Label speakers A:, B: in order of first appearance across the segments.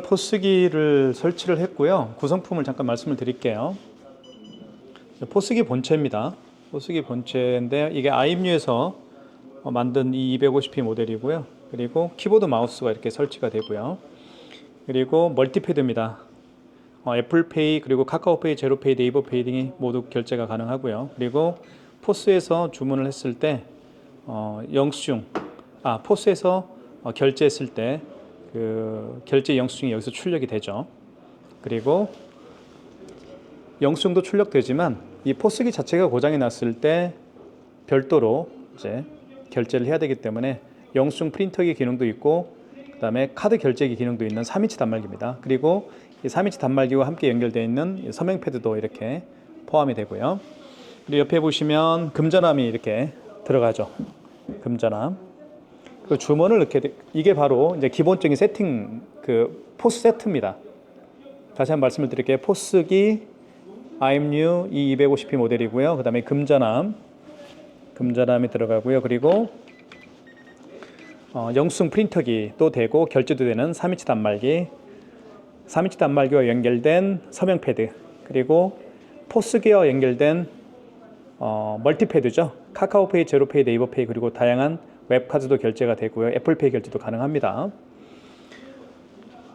A: 오늘 포스기를 설치를 했고요. 구성품을 잠깐 말씀을 드릴게요. 포스기 본체입니다. 포스기 본체인데 이게 아임류에서 어, 만든 이 250p 모델이고요. 그리고 키보드 마우스가 이렇게 설치가 되고요. 그리고 멀티패드입니다. 어, 애플페이 그리고 카카오페이, 제로페이, 네이버페이 등이 모두 결제가 가능하고요. 그리고 포스에서 주문을 했을 때 어, 영수증, 아 포스에서 어, 결제했을 때 그 결제 영수증이 여기서 출력이 되죠. 그리고 영수증도 출력되지만 이 포스기 자체가 고장이 났을 때 별도로 이제 결제를 해야 되기 때문에 영수증 프린터기 기능도 있고 그다음에 카드 결제기 기능도 있는 3인치 단말기입니다. 그리고 이 3인치 단말기와 함께 연결되어 있는 이 서명 패드도 이렇게 포함이 되고요. 그리고 옆에 보시면 금전함이 이렇게 들어가죠. 금전함. 그 주문을 돼- 이게 바로 이제 기본적인 세팅 그 포스 세트입니다. 다시 한번 말씀을 드릴게요. 포스기 IMU 이 250p 모델이고요. 그 다음에 금전함 금전함이 들어가고요. 그리고 어, 영수증 프린터기 또 되고 결제도 되는 3인치 단말기 3인치 단말기와 연결된 서명 패드 그리고 포스기와 연결된 어, 멀티패드죠. 카카오페이, 제로페이, 네이버페이 그리고 다양한 웹카드도 결제가 되고요. 애플페이 결제도 가능합니다.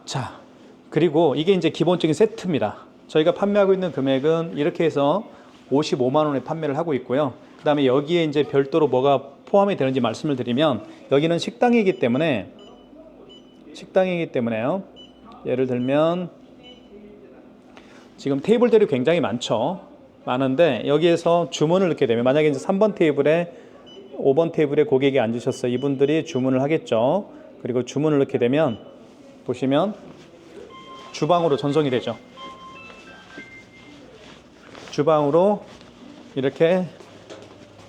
A: 자, 그리고 이게 이제 기본적인 세트입니다. 저희가 판매하고 있는 금액은 이렇게 해서 55만 원에 판매를 하고 있고요. 그다음에 여기에 이제 별도로 뭐가 포함이 되는지 말씀을 드리면 여기는 식당이기 때문에 식당이기 때문에요. 예를 들면 지금 테이블들이 굉장히 많죠. 많은데 여기에서 주문을 넣게 되면 만약에 이제 3번 테이블에 5번 테이블에 고객이 앉으셨어요. 이분들이 주문을 하겠죠. 그리고 주문을 넣게 되면 보시면 주방으로 전송이 되죠. 주방으로 이렇게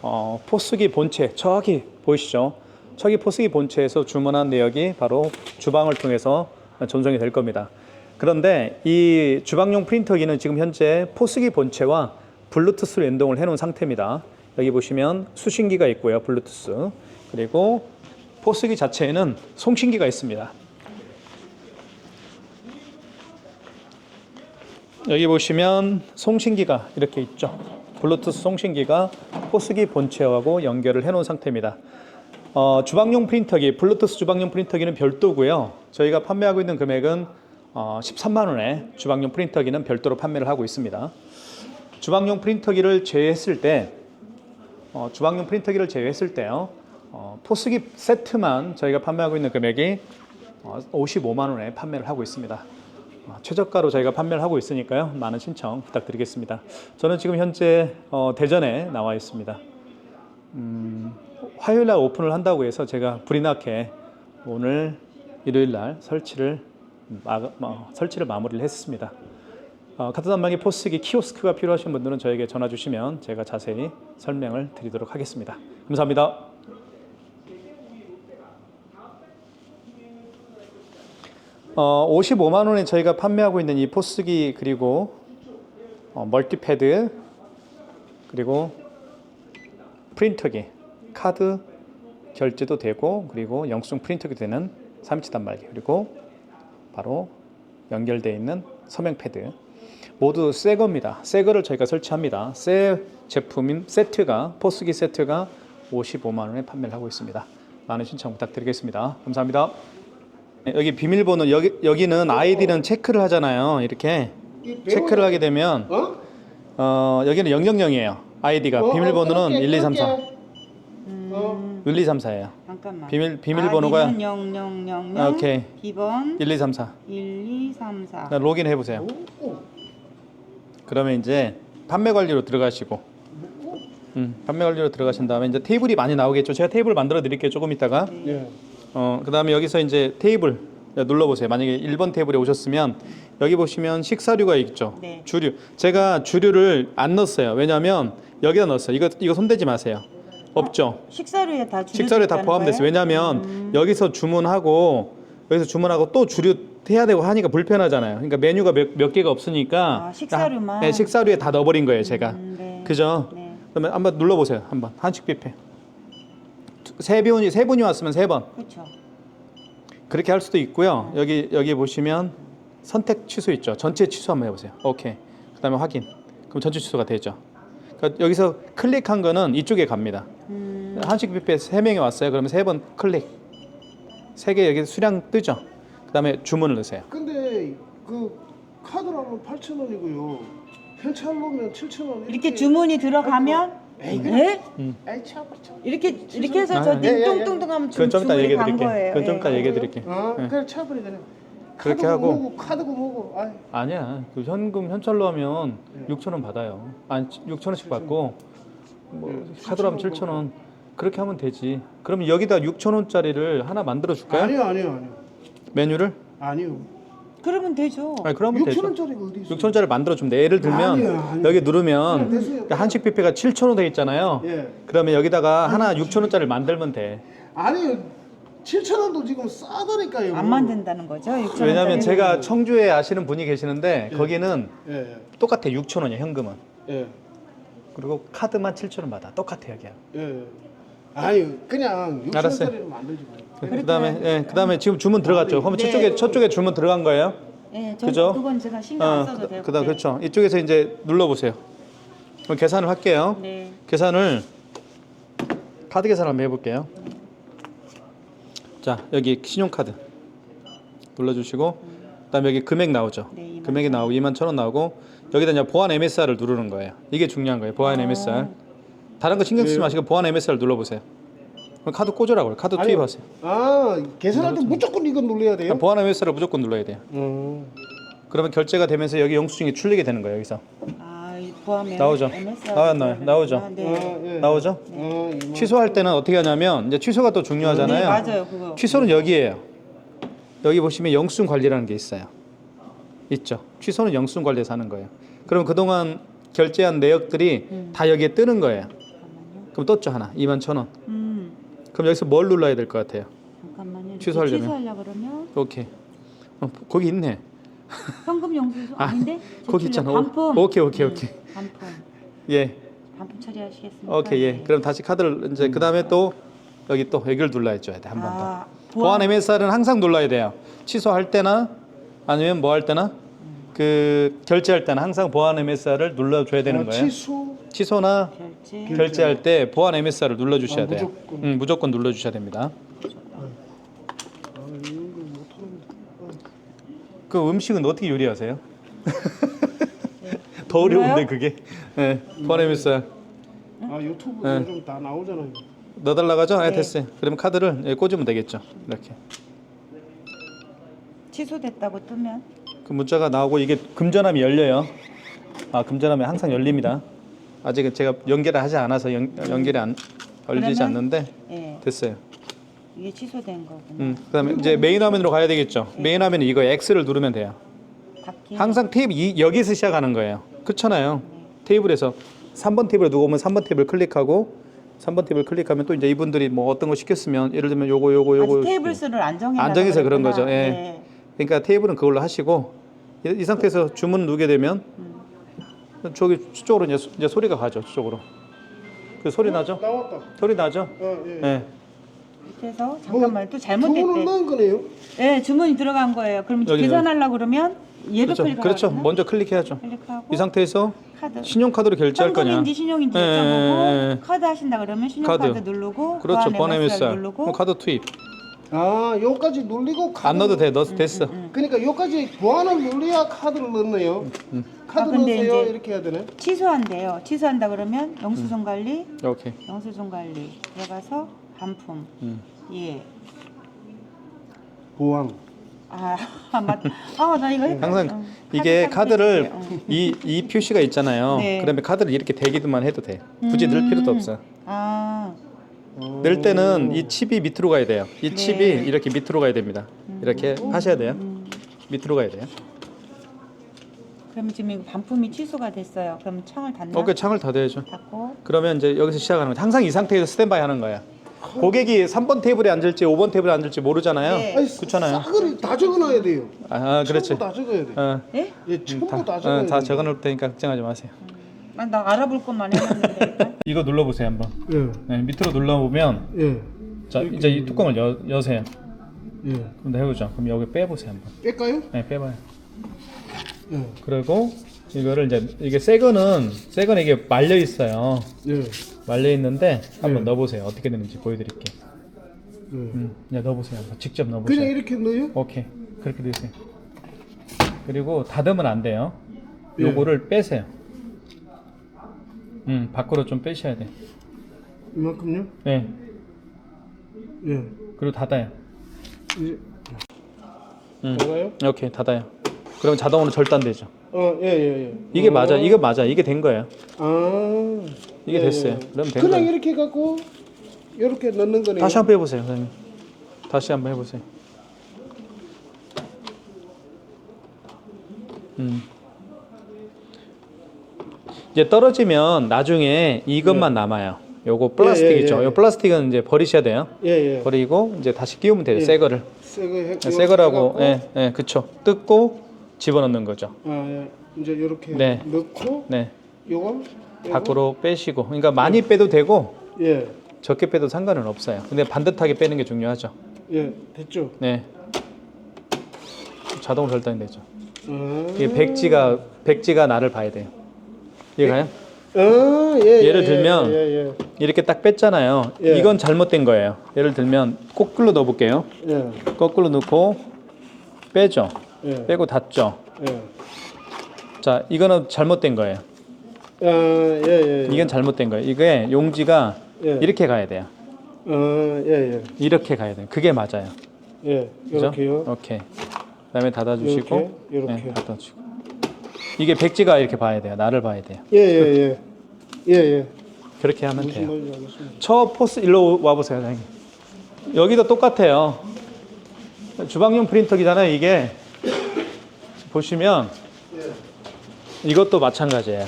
A: 어, 포스기 본체 저기 보이시죠? 저기 포스기 본체에서 주문한 내역이 바로 주방을 통해서 전송이 될 겁니다. 그런데 이 주방용 프린터기는 지금 현재 포스기 본체와 블루투스로 연동을 해놓은 상태입니다. 여기 보시면 수신기가 있고요, 블루투스. 그리고 포스기 자체에는 송신기가 있습니다. 여기 보시면 송신기가 이렇게 있죠. 블루투스 송신기가 포스기 본체하고 연결을 해놓은 상태입니다. 어, 주방용 프린터기, 블루투스 주방용 프린터기는 별도고요. 저희가 판매하고 있는 금액은 어, 13만 원에 주방용 프린터기는 별도로 판매를 하고 있습니다. 주방용 프린터기를 제외했을 때, 어, 주방용 프린터기를 제외했을 때요, 어, 포스기 세트만 저희가 판매하고 있는 금액이 어, 55만 원에 판매를 하고 있습니다. 어, 최저가로 저희가 판매를 하고 있으니까요. 많은 신청 부탁드리겠습니다. 저는 지금 현재 어, 대전에 나와 있습니다. 음, 화요일 날 오픈을 한다고 해서 제가 불이 나게 오늘 일요일 날 설치를 마, 마- 설치를 마무리를 했습니다. 어, 카드 단말기 포스기 키오스크가 필요하신 분들은 저에게 전화 주시면 제가 자세히 설명을 드리도록 하겠습니다. 감사합니다. 어, 55만 원에 저희가 판매하고 있는 이 포스기 그리고 어, 멀티패드 그리고 프린터기 카드 결제도 되고 그리고 영수증 프린터기 되는 3인치 단말기 그리고 바로 연결되어 있는 서명 패드 모두 새 겁니다. 새 거를 저희가 설치합니다. 새 제품인 세트가 포스기 세트가 55만 원에 판매를 하고 있습니다. 많은 신청 부탁드리겠습니다. 감사합니다. 네, 여기 비밀번호 여기 여기는 아이디는 체크를 하잖아요. 이렇게 체크를 하게 되면
B: 어?
A: 어 여기는 000이에요. 아이디가
B: 어,
A: 비밀번호는
B: 그렇게,
A: 1, 2, 3, 4.
B: 그렇게. 어.
A: 1, 2, 3, 4예요.
C: 잠깐만.
A: 비밀- 비밀번호가-
C: 0000
A: 아, 오케이.
C: 비번
A: 1, 2, 3, 4.
C: 1 2 3 4.
A: 나 로그인 해 보세요.
B: 오,
A: 그러면 이제 판매 관리로 들어가시고 음, 판매 관리로 들어가신 다음에 이제 테이블이 많이 나오겠죠. 제가 테이블 만들어 드릴게요. 조금 있다가.
B: 예.
A: 어, 그다음에 여기서 이제 테이블 눌러 보세요. 만약에 1번 테이블에 오셨으면 여기 보시면 식사류가 있죠.
C: 네.
A: 주류. 제가 주류를 안 넣었어요. 왜냐면 여기다 넣었어요. 이거 이거 손대지 마세요. 없죠.
C: 식사류에 다 주류
A: 식사류에 다 포함됐어요.
C: 거예요?
A: 왜냐하면 여기서 주문하고 여기서 주문하고 또 주류 해야 되고 하니까 불편하잖아요. 그러니까 메뉴가 몇, 몇 개가 없으니까
C: 아, 식사류만?
A: 네, 식사류에 다 넣어버린 거예요, 제가.
C: 음, 네.
A: 그죠?
C: 네.
A: 그러면 한번 눌러보세요. 한번 한식 뷔페. 세 분이 세 분이 왔으면 세 번.
C: 그렇죠.
A: 그렇게 할 수도 있고요. 여기 여기 보시면 선택 취소 있죠. 전체 취소 한번 해보세요. 오케이. 그다음에 확인. 그럼 전체 취소가 되죠. 그러니까 여기서 클릭한 거는 이쪽에 갑니다.
C: 음,
A: 한식 뷔페 세 명이 왔어요. 그러면 세 번 클릭. 세 개 여기 수량 뜨죠. 그다음에 주문을 넣으세요.
B: 근데 그 카드라면 8,000원이고요. 현찰로면 7,000원.
C: 이렇게 주문이 들어가면
B: 에이,
C: 네?
B: 에이 참 참.
C: 이렇게 이렇게 해서
A: 아,
C: 저
A: 예,
B: 예, 예.
C: 띵뚱뚱하면
A: 그건 좀 이따
C: 주문이
A: 얘기해
C: 간
A: 드릴게요.
C: 거예요.
A: 그건 좀 이따
C: 예.
A: 얘기해 드릴게요.
B: 어,
A: 예.
B: 그래 차버리잖아요.
A: 그렇게
B: 카드고
A: 하고.
B: 뭐고 카드고 뭐고. 아,
A: 아니야. 그 현금 현찰로 하면 6천 원 받아요. 아니 6천 원씩 받고 뭐
B: 네,
A: 카드로 하면
B: 7,000
A: 7천 원. 그렇게 하면 되지. 그럼 여기다 6천 원짜리를 하나 만들어 줄까요?
B: 아니요 아니요 아니요.
A: 메뉴를?
B: 아니요.
C: 그러면 되죠.
A: 아니 그러면 되죠.
B: 6천 원짜리가 어디 있어?
A: 6천 원짜리 만들어 주면 돼. 예를 들면
B: 아니요, 아니요.
A: 여기 누르면
B: 네, 됐어요.
A: 그 한식 뷔페가 7천 원돼 있잖아요.
B: 예.
A: 그러면 여기다가 하나 6천 원짜리 만들면 돼.
B: 아니요. 7천 원도 지금 싸다니까요.
C: 안 만든다는 거죠. 6천
A: 왜냐면. 제가 청주에 아시는 분이 계시는데
B: 예.
A: 거기는
B: 예.
A: 똑같아 6천 원이야 현금은.
B: 예.
A: 그리고 카드만 7천 원 받아. 똑같아 여기야.
B: 예. 아니 그냥 6천
A: 알았어요.
B: 원짜리를 만들지 마요.
A: 그 다음에 예, 그 다음에 지금 주문 들어갔죠. 그러면
C: 네.
A: 저쪽에 저쪽에 주문 들어간 거예요.
C: 예, 저
A: 그죠?
C: 그건 제가 신경 안 써도 되고.
A: 그다음 그렇죠. 이쪽에서 이제 눌러 보세요. 그럼 계산을 할게요.
C: 네.
A: 계산을 카드 계산 한번 해볼게요. 자 여기 신용카드 눌러주시고 그다음에 여기 금액 나오죠.
C: 네, 2만
A: 금액이 나오고 2만 천 원 나오고 여기다 이제 보안 MSR을 누르는 거예요. 이게 중요한 거예요. 보안
C: 어.
A: MSR. 다른 거 신경 쓰지
B: 네.
A: 마시고 보안 MSR 눌러보세요. 그럼 카드 꽂으라고 그래요. 카드
B: 아니,
A: 투입하세요.
B: 아 계산할 때 무조건 이거 눌러야 돼요?
A: 보안 MSR을 무조건 눌러야 돼요.
B: 음.
A: 그러면 결제가 되면서 여기 영수증이 출리게 되는 거예요. 여기서
C: 아, 이 포함에
A: 나오죠.
C: MSR
A: 나왔나요?
C: 들어가는
A: 나오죠.
C: 네.
B: 아, 예.
A: 나오죠?
B: 어, 이만.
A: 취소할 때는 어떻게 하냐면 이제 취소가 또 중요하잖아요.
C: 네, 맞아요. 그거.
A: 취소는 여기에요. 여기 보시면 영수증 관리라는 게 있어요. 있죠. 취소는 영수증 관리에서 하는 거예요. 그럼 그동안 결제한 내역들이
C: 음.
A: 다 여기에 뜨는 거예요. 그럼 떴죠 하나 2만 천 원.
C: 음.
A: 그럼 여기서 뭘 눌러야 될 것 같아요?
C: 잠깐만요.
A: 취소하려면?
C: 취소하려고 그러면
A: 오케이. 어, 거기 있네.
C: 현금 영수증
A: 아,
C: 아닌데?
A: 거기 있잖아. 오-
C: 반품.
A: 오케이, 오케이,
C: 음,
A: 오케이.
C: 반품.
A: 예.
C: 반품 처리하시겠습니까?
A: 오케이 예.
C: 네.
A: 그럼 다시 카드를 이제 그 다음에 또 여기 또 여기를 눌러야 줘야 돼 한 번 더.
C: 아,
A: 보안 MSR은 항상 눌러야 돼요. 취소할 때나 아니면 뭐 할 때나 그 결제할 때나 항상 보안 MSR을 눌러줘야 되는
B: 어,
A: 거예요.
B: 취소.
A: 취소나
C: 결제.
B: 결-
A: 결제할 때 보안 MSR을 눌러 주셔야
B: 아,
A: 돼요.
B: 무조건.
A: 음, 무조건 눌러 주셔야 됩니다.
B: 아, 이거 못하는.
A: 그 음식은 어떻게 요리하세요? 더 어려운데
C: 몰라요?
A: 그게. 네, 보안 MSR
B: 아 유튜브
A: 네.
B: 요즘 다 나오잖아요.
A: 넣어달라고 하죠? 네.
C: 네.
A: 됐어요. 그러면 카드를 예, 꽂으면 되겠죠. 이렇게.
C: 취소됐다고 뜨면
A: 그 문자가 나오고 이게 금전함이 열려요. 아 금전함이 항상 열립니다. 아직은 제가 연결을 하지 않아서 연, 연결이 안 열리지
C: 그러면?
A: 않는데
C: 예,
A: 됐어요.
C: 이게 취소된 거구나.
A: 음, 그다음에 이제 메인 화면으로 가야 되겠죠. 메인 화면에 이거 X를 누르면 돼요.
C: 바퀴.
A: 항상 테이블 이, 여기서 시작하는 거예요. 그렇잖아요. 테이블에서 3번 테이블에 누구 오면 3번 테이블 클릭하고 3번 테이블 클릭하면 또 이제 이분들이 뭐 어떤 거 시켰으면 예를 들면 요거 요거 요거
C: 아직 테이블 수를 안 정해.
A: 안 정해서 그런 거죠. 예. 그러니까 테이블은 그걸로 하시고 이, 이 상태에서 주문 누르게 되면 저기 쪽으로 이제, 소- 이제 소리가 가죠. 저쪽으로. 그 소리 나죠?
B: 나왔다.
A: 소리 나죠?
B: 어, 예.
A: 예.
C: 이렇게 해서 잠깐만 또
B: 주문을
C: 잘못됐대.
B: 넣은 거네요.
C: 예, 주문이 들어간 거예요. 그럼
A: 여기,
C: 계산하려고 그러면 얘도
A: 그렇죠.
C: 클릭
A: 그렇죠. 먼저 클릭해야죠.
C: 클릭하고
A: 이 상태에서
C: 카드.
A: 신용카드로 결제할 거냐?
C: 현금인지 신용인지
A: 예,
C: 여쭤보고
A: 예, 예.
C: 카드 하신다 그러면 신용카드
A: 카드.
C: 누르고
A: 그렇죠.
C: 보안
A: 보안
C: MSR
A: MSR.
C: 누르고
A: 그럼 카드 투입.
B: 아, 요까지 눌리고 카드.
A: 안 넣어도 돼. 넣어도 됐어.
B: 그러니까 요까지 보안을 눌려야 카드를 넣네요. 카드
C: 아, 근데
B: 넣으세요
C: 이제-
B: 이렇게 해야 되네.
C: 취소한대요. 취소한다 그러면 영수증 관리,
A: 오케이.
C: 영수증 관리 들어가서 반품.
A: 음.
C: 예.
B: 보안.
C: 아, 맞. 아, 나 이거 헷갈려.
A: 항상
C: 응.
A: 이게
C: 카드
A: 카드를.
C: 응.
A: 이, 이 표시가 있잖아요.
C: 네.
A: 그러면 카드를 이렇게 대기만 해도 돼. 굳이 넣을
C: 음.
A: 필요도 없어.
C: 아,
A: 넣을 때는 이 칩이 밑으로 가야 돼요. 이
C: 네.
A: 칩이 이렇게 밑으로 가야 됩니다. 이렇게 하셔야 돼요. 밑으로 가야 돼요.
C: 그러면 지금 이거 반품이 취소가 됐어요. 그럼 창을 닫나?
A: 어깨 창을 닫아야죠.
C: 닫고
A: 그러면 이제 여기서 시작하는 거예요. 항상 이 상태에서 스탠바이 하는 거야. 고객이 3번 테이블에 앉을지 5번 테이블에 앉을지 모르잖아요.
C: 네.
B: 아니,
A: 그렇잖아요.
B: 싸그리 다 적어놔야 돼요.
A: 아, 그렇지.
B: 전부 다 적어야 돼.
A: 어,
C: 예?
B: 예, 전부
A: 다,
B: 다, 적어야
A: 어, 다
B: 돼.
A: 적어놓을 테니까 걱정하지 마세요.
C: 아, 나 알아볼 것만 해놨는데.
A: 이거 눌러보세요 한번.
B: 예,
A: 네, 밑으로 눌러보면
B: 예,
A: 자 이제 이 뚜껑을 여, 여세요.
B: 예.
A: 그럼 더 해보죠. 그럼 여기 빼보세요 한번.
B: 뺄까요?
A: 네, 빼봐요.
B: 예.
A: 그리고 이거를 이제 이게 새 거는 새 거는 이게 말려 있어요.
B: 예.
A: 말려 있는데 한번
B: 네.
A: 넣어보세요. 어떻게 되는지 보여드릴게.
B: 예.
A: 음, 그냥 넣어보세요. 한번 직접 넣어보세요.
B: 그냥 이렇게 넣어요?
A: 오케이 그렇게 되세요. 그리고 닫으면 안 돼요.
B: 예.
A: 요거를 빼세요. 음 밖으로 좀 빼셔야 돼.
B: 이만큼요?
A: 네.
B: 예.
A: 그리고 닫아요.
B: 이제
A: 음.
B: 뭐가요?
A: 오케이 닫아요. 그러면 자동으로 절단되죠.
B: 어, 예, 예, 예.
A: 이게
B: 어.
A: 맞아. 이거 맞아. 이게 된 거예요.
B: 아.
A: 이게
B: 예,
A: 됐어요.
B: 예.
A: 그럼 된
B: 그냥
A: 거예요.
B: 이렇게 갖고 이렇게 넣는 거네요.
A: 다시 한번 해보세요, 선생님. 다시 한번 해보세요. 음. 이제 떨어지면 나중에 이것만 남아요. 요거 플라스틱
B: 예, 예. 예.
A: 요 플라스틱은 이제 버리셔야 돼요.
B: 예, 예.
A: 버리고 이제 다시 끼우면 돼요.
B: 예.
A: 새 거를.
B: 새거 해.
A: 새 거라고. 예, 예, 그쵸. 뜯고 집어넣는 거죠.
B: 아, 예. 이제 이렇게
A: 네.
B: 넣고
A: 네.
B: 요거 요거?
A: 밖으로 빼시고. 그러니까 많이 빼도 되고
B: 예.
A: 적게 빼도 상관은 없어요. 근데 반듯하게 빼는 게 중요하죠.
B: 예. 됐죠?
A: 네. 자동으로 절단이 되죠.
B: 아.
A: 이게 백지가 백지가 나를 봐야 돼요. 이해가요?
B: 아, 예.
A: 예를
B: 예,
A: 들면
B: 예, 예.
A: 이렇게 딱 뺐잖아요.
B: 예.
A: 이건 잘못된 거예요. 예를 들면 거꾸로 넣어볼게요.
B: 예.
A: 거꾸로 넣고 빼죠.
B: 예.
A: 빼고 닫죠.
B: 예.
A: 자, 이거는 잘못된 거예요.
B: 아, 예, 예. 예.
A: 이건 잘못된 거예요. 이게 용지가
B: 예.
A: 이렇게 가야 돼요.
B: 아, 예, 예.
A: 이렇게 가야 돼요. 그게 맞아요.
B: 예.
A: 그죠?
B: 이렇게요.
A: 오케이. 그다음에 닫아주시고,
B: 이렇게, 이렇게.
A: 네, 닫아주고. 이게 백지가 이렇게 봐야 돼요. 나를 봐야 돼요.
B: 예, 예, 예. 예, 예.
A: 그렇게 하면
B: 무슨
A: 돼요.
B: 말인지 알겠습니다.
A: 저 포스 일로 와 보세요, 사장님. 여기도 똑같아요. 주방용 프린터기잖아요, 이게. 보시면 이것도 마찬가지예요.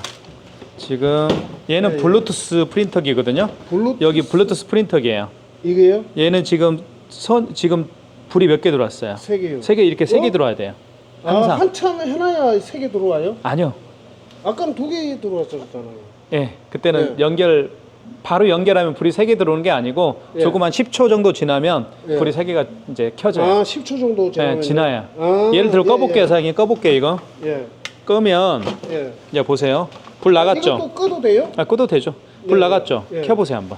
A: 지금 얘는 블루투스 프린터기거든요.
B: 블루
A: 여기 블루투스 프린터기예요.
B: 이게요?
A: 얘는 지금 선 지금 불이 몇 개 들어왔어요?
B: 세 개요.
A: 세 개 이렇게 세개
B: 어?
A: 들어와야 돼요.
B: 아,
A: 항상.
B: 한참 해놔야 세 개 들어와요?
A: 아니요.
B: 아까는 두 개 들어왔었잖아요.
A: 예, 그때는
B: 네.
A: 연결 바로 연결하면 불이 세 개 들어오는 게 아니고
B: 예.
A: 조금 한 10초 정도 지나면
B: 예.
A: 불이 세 개가 이제 켜져요.
B: 아, 10초 정도
A: 예,
B: 지나면
A: 지나야.
B: 아,
A: 예를 들어
B: 예,
A: 꺼볼게요,
B: 예.
A: 사장님. 꺼볼게요, 이거.
B: 예.
A: 끄면
B: 예.
A: 이제 보세요. 불 나갔죠?
B: 이것도 꺼도 돼요?
A: 아, 끄도 되죠. 불
B: 예,
A: 나갔죠?
B: 예.
A: 켜보세요, 한번.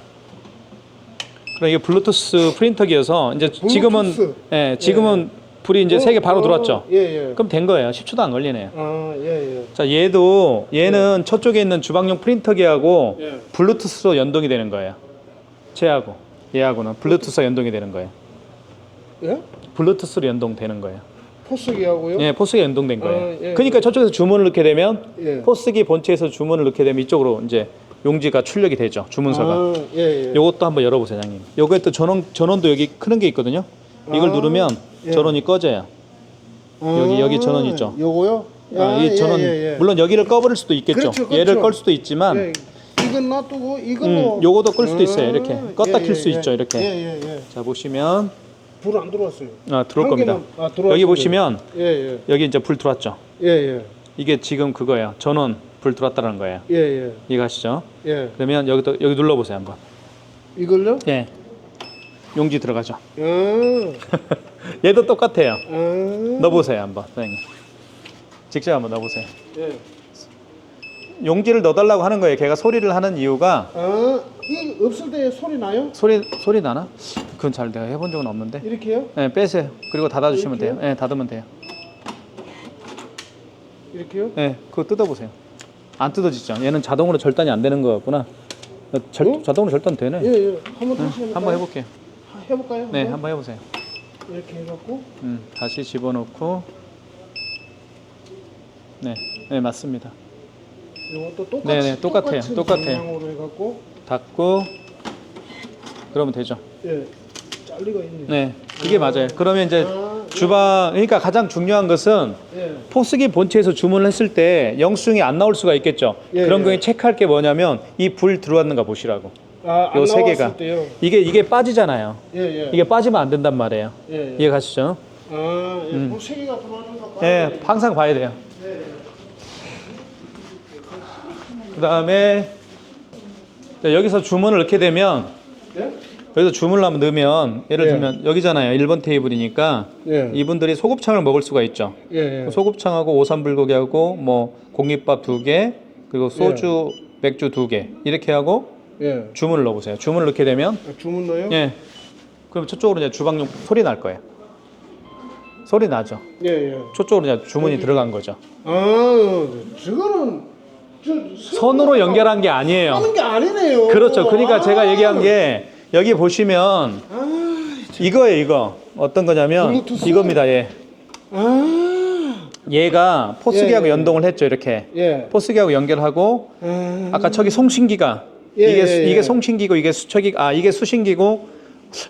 A: 그럼 이게 블루투스 프린터기여서 이제 지금은
B: 블루투스.
A: 예, 지금은 불이 이제
B: 어,
A: 세개 바로
B: 어,
A: 들어왔죠.
B: 예, 예.
A: 그럼 된 거예요. 10초도 안 걸리네요.
B: 아, 예, 예.
A: 자, 얘도 얘는 저쪽에 있는 주방용 프린터기하고
B: 예.
A: 블루투스로 연동이 되는 거예요. 쟤하고 얘하고는 블루투스가 연동이 되는 거예요.
B: 예?
A: 블루투스로 연동되는 거예요.
B: 포스기 하고요?
A: 예, 포스가 연동된 거예요.
B: 아, 예,
A: 그러니까 저쪽에서 주문을 넣게 되면
B: 예.
A: 포스기 본체에서 주문을 넣게 되면 이쪽으로 이제 용지가 출력이 되죠. 주문서가.
B: 아, 예, 예.
A: 요것도 한번 열어보세요. 요거에 또 전원 전원도 여기 크는 게 있거든요. 이걸
B: 아,
A: 누르면
B: 예.
A: 전원이 꺼져요. 여기- 여기 전원 있죠?
B: 요거요?
A: 아, 이
B: 예,
A: 전원
B: 예, 예.
A: 물론 여기를 꺼버릴 수도 있겠죠.
B: 그렇죠, 그렇죠.
A: 얘를 끌 수도 있지만
B: 예. 이건 놔두고 이걸로
A: 음, 요거도 끌 수도 있어요, 이렇게. 껐다
B: 예,
A: 킬수
B: 예,
A: 있죠,
B: 예.
A: 이렇게.
B: 예, 예, 예.
A: 자 보시면
B: 불 안 들어왔어요.
A: 아 들어올
B: 한
A: 겁니다.
B: 개만- 아.
A: 여기 보시면
B: 예, 예.
A: 여기 이제 불 들어왔죠.
B: 예, 예.
A: 이게 지금 그거예요. 전원 불 들어왔다는 거예요.
B: 예, 예.
A: 이거 아시죠?
B: 예.
A: 그러면 여기도 여기 눌러보세요 한번.
B: 이걸요?
A: 예. 용지 들어가죠.
B: 아.
A: 얘도 똑같아요.
B: 아.
A: 넣어보세요 한번, 선생님. 직접 한번 넣어보세요.
B: 예.
A: 용지를 넣어달라고 하는 거예요. 걔가 소리를 하는 이유가
B: 아, 이 없을 때 소리 나요?
A: 소리 소리 나나? 그건 잘 내가 해본 적은 없는데.
B: 이렇게요?
A: 네, 빼세요. 그리고 닫아주시면 돼요. 네, 닫으면 돼요.
B: 이렇게요?
A: 네, 그거 뜯어보세요. 안 뜯어지죠? 얘는 자동으로 절단이 안 되는 거 같구나. 어, 절,
B: 어?
A: 자동으로 절단 되네.
B: 예, 예. 한번 다시 해볼까요?
A: 한번 해볼게요.
B: 하- 해볼까요?
A: 네, 한번 해보세요.
B: 이렇게 해갖고
A: 음, 다시 집어넣고. 네, 네 맞습니다.
B: 이것도 똑같이
A: 네, 네, 똑같아요.
B: 똑같은
A: 똑같아요.
B: 방향으로 해갖고
A: 닫고 그러면 되죠.
B: 예, 잘리가 있네.
A: 네, 그게 맞아요. 그러면 이제
B: 아,
A: 주방 그러니까 가장 중요한 것은
B: 예.
A: 포스기 본체에서 주문을 했을 때 영수증이 안 나올 수가 있겠죠.
B: 예,
A: 그런
B: 예.
A: 거에 체크할 게 뭐냐면 이 불 들어왔는가 보시라고.
B: 아,
A: 안요세 개가
B: 때요.
A: 이게 이게 빠지잖아요.
B: 예, 예.
A: 이게 빠지면 안 된단 말이에요.
B: 예, 예.
A: 이해 가시죠?
B: 아, 예.
A: 음.
B: 그세 개가 들어가는 거 봐요.
A: 예, 항상 봐야 돼요. 그 다음에 여기서 주문을 넣게 되면
B: 예?
A: 여기서 주문을 한번 넣으면 예를
B: 예.
A: 들면 여기잖아요. 1번 테이블이니까
B: 예.
A: 이분들이 소곱창을 먹을 수가 있죠.
B: 예. 예.
A: 소곱창하고 오삼불고기하고 뭐 공깃밥 두 개, 그리고 소주, 맥주 두 개 이렇게 하고
B: 예.
A: 주문을 넣어보세요. 주문을 넣게 되면
B: 아, 주문 넣어요?
A: 예, 그럼 저쪽으로 이제 주방용 소리 날 거예요. 소리 나죠.
B: 예, 예.
A: 저쪽으로 이제 주문이 들어간 거죠.
B: 아, 저거는 저
A: 선으로 연결한 게 아니에요.
B: 하는 게 아니네요.
A: 그렇죠. 그러니까
B: 아.
A: 제가 얘기한 게 여기 보시면
B: 아,
A: 이거예요. 이거 어떤 거냐면
B: 블루투스?
A: 이겁니다. 얘
B: 아,
A: 얘가 포스기하고
B: 예, 예.
A: 연동을 했죠. 이렇게
B: 예.
A: 포스기하고 연결하고
B: 아,
A: 아까 저기 송신기가
B: 예,
A: 이게 수-
B: 예, 예.
A: 이게 송신기고 이게 수척이 아 이게 수신기고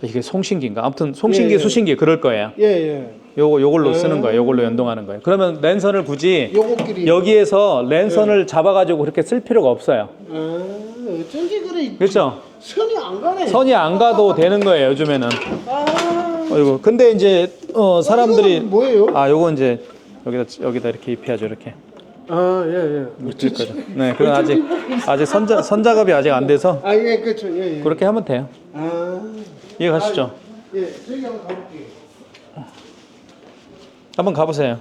A: 이게 송신기인가 아무튼 송신기
B: 예, 예.
A: 수신기 그럴 거예요.
B: 예, 예.
A: 요거 요걸로 쓰는
B: 음.
A: 거예요. 요걸로 연동하는 거예요. 그러면 랜선을 굳이
B: 요거끼리.
A: 여기에서
B: 예.
A: 랜선을 잡아가지고 그렇게 쓸 필요가 없어요.
B: 아, 어쩐지 그래.
A: 그렇죠?
B: 선이 안 가네.
A: 선이 안 가도 되는 거예요. 요즘에는.
B: 아,
A: 어이구. 근데 이제 어 사람들이
B: 이거는 뭐예요?
A: 아 요거 이제 여기다 여기다 이렇게 입혀야죠. 이렇게.
B: 아, 예, 예.
A: 거죠. 네, 그건 아직 아직 선자 선작업이 아직 안 돼서
B: 아, 예, 그렇죠. 예, 예.
A: 그렇게 하면 돼요.
B: 아,
A: 이해가시죠?
B: 예, 저기 한번 가볼게요.
A: 한번 가보세요.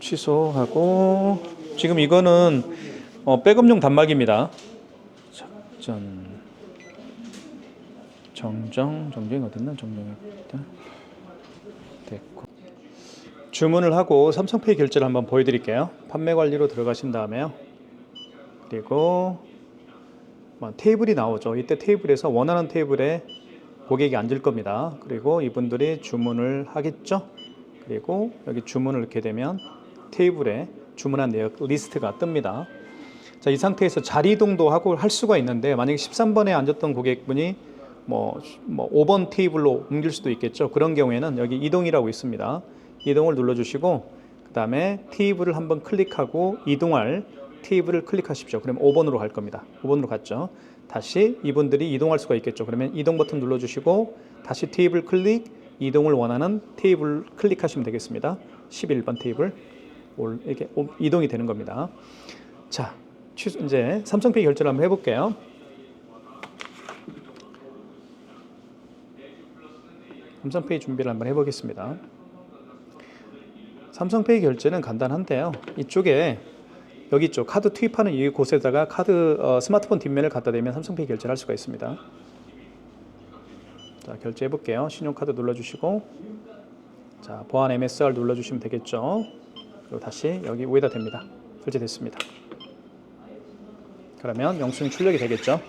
A: 취소하고 지금 이거는 어, 백업용 단말기입니다. 작전 정정 정정이 어딨나 정정이 있다. 주문을 하고 삼성페이 결제를 한번 보여드릴게요. 판매 관리로 들어가신 다음에요. 그리고 뭐 테이블이 나오죠. 이때 테이블에서 원하는 테이블에 고객이 앉을 겁니다. 그리고 이분들이 주문을 하겠죠. 그리고 여기 주문을 넣게 되면 테이블에 주문한 내역 리스트가 뜹니다. 자, 이 상태에서 자리 이동도 하고 할 수가 있는데 만약에 13번에 앉았던 고객분이 뭐, 뭐 5번 테이블로 옮길 수도 있겠죠. 그런 경우에는 여기 이동이라고 있습니다. 이동을 눌러주시고 그 다음에 테이블을 한번 클릭하고 이동할 테이블을 클릭하십시오. 그러면 5번으로 갈 겁니다. 5번으로 갔죠. 다시 이분들이 이동할 수가 있겠죠. 그러면 이동 버튼 눌러주시고 다시 테이블 클릭, 이동을 원하는 테이블 클릭하시면 되겠습니다. 11번 테이블 오- 이동이 되는 겁니다. 자, 이제 삼성페이 결제를 한번 해볼게요. 삼성페이 준비를 한번 해보겠습니다. 삼성페이 결제는 간단한데요. 이쪽에 여기 있죠. 카드 투입하는 이 곳에다가 카드 어, 스마트폰 뒷면을 갖다 대면 삼성페이 결제를 할 수가 있습니다. 자, 결제해 볼게요. 신용카드 눌러주시고 자, 보안 MSR 눌러주시면 되겠죠. 그리고 다시 여기 위에다 댑니다. 결제됐습니다. 그러면 영수증 출력이 되겠죠.